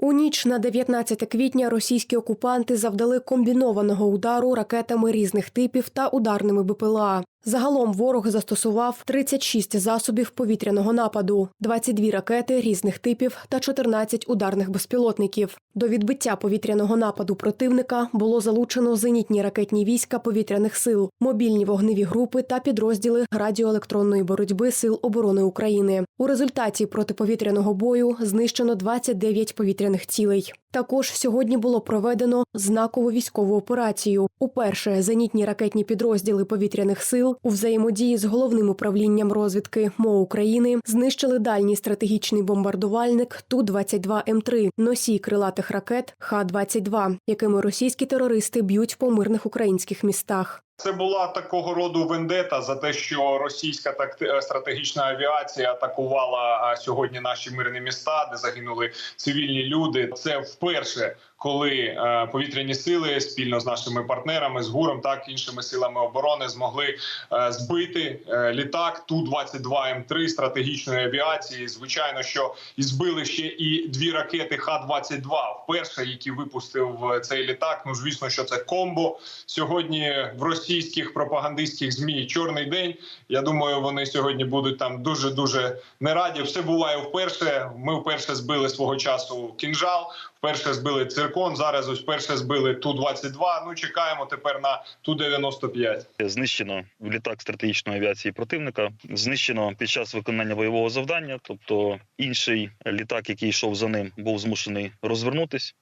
У ніч на 19 квітня російські окупанти завдали комбінованого удару ракетами різних типів та ударними БПЛА. Загалом ворог застосував 36 засобів повітряного нападу, 22 ракети різних типів та 14 ударних безпілотників. До відбиття повітряного нападу противника було залучено зенітні ракетні війська повітряних сил, мобільні вогневі групи та підрозділи радіоелектронної боротьби Сил оборони України. У результаті протиповітряного бою знищено 29 повітряних цілей. Також сьогодні було проведено знакову військову операцію. Уперше зенітні ракетні підрозділи повітряних сил у взаємодії з головним управлінням розвідки МО України знищили дальній стратегічний бомбардувальник Ту-22М3, носій крилатих ракет Х-22, якими російські терористи б'ють по мирних українських містах. Це була такого роду вендета за те, що російська такти- стратегічна авіація атакувала сьогодні наші мирні міста, де загинули цивільні люди. Це вперше, коли е, повітряні сили спільно з нашими партнерами, з ГУРом, так іншими силами оборони змогли е, збити е, літак Ту 22 М 3 стратегічної авіації. Звичайно, що і збили ще і дві ракети Х-22, вперше, які випустив е, цей літак. Ну звісно, що це комбо сьогодні в російських пропагандистських змі чорний день. Я думаю, вони сьогодні будуть там дуже дуже не раді. Все буває вперше. Ми вперше збили свого часу кінжал, вперше збили циркон. Зараз ось вперше збили ту 22 Ну чекаємо тепер на ту 95 Знищено літак стратегічної авіації противника. Знищено під час виконання бойового завдання. Тобто інший літак, який йшов за ним, був змушений розвернутись,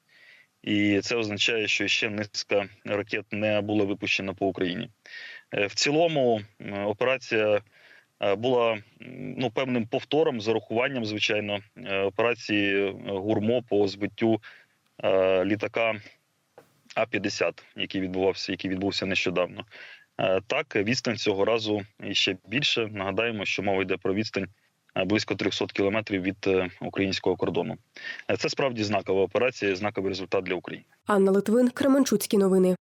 і це означає, що ще низка ракет не було випущено по Україні. Е, В цілому операція е, була ну певним повтором з урахуванням, звичайно, е, операції гурмо по збиттю літака А-50, який відбувався, який відбувся нещодавно. Так, відстань цього разу ще більше. Нагадаємо, що мова йде про відстань близько 300 кілометрів від е, українського кордону. Е, Це справді знакова операція, знаковий результат для України. Анна Литвин, Кременчуцькі новини.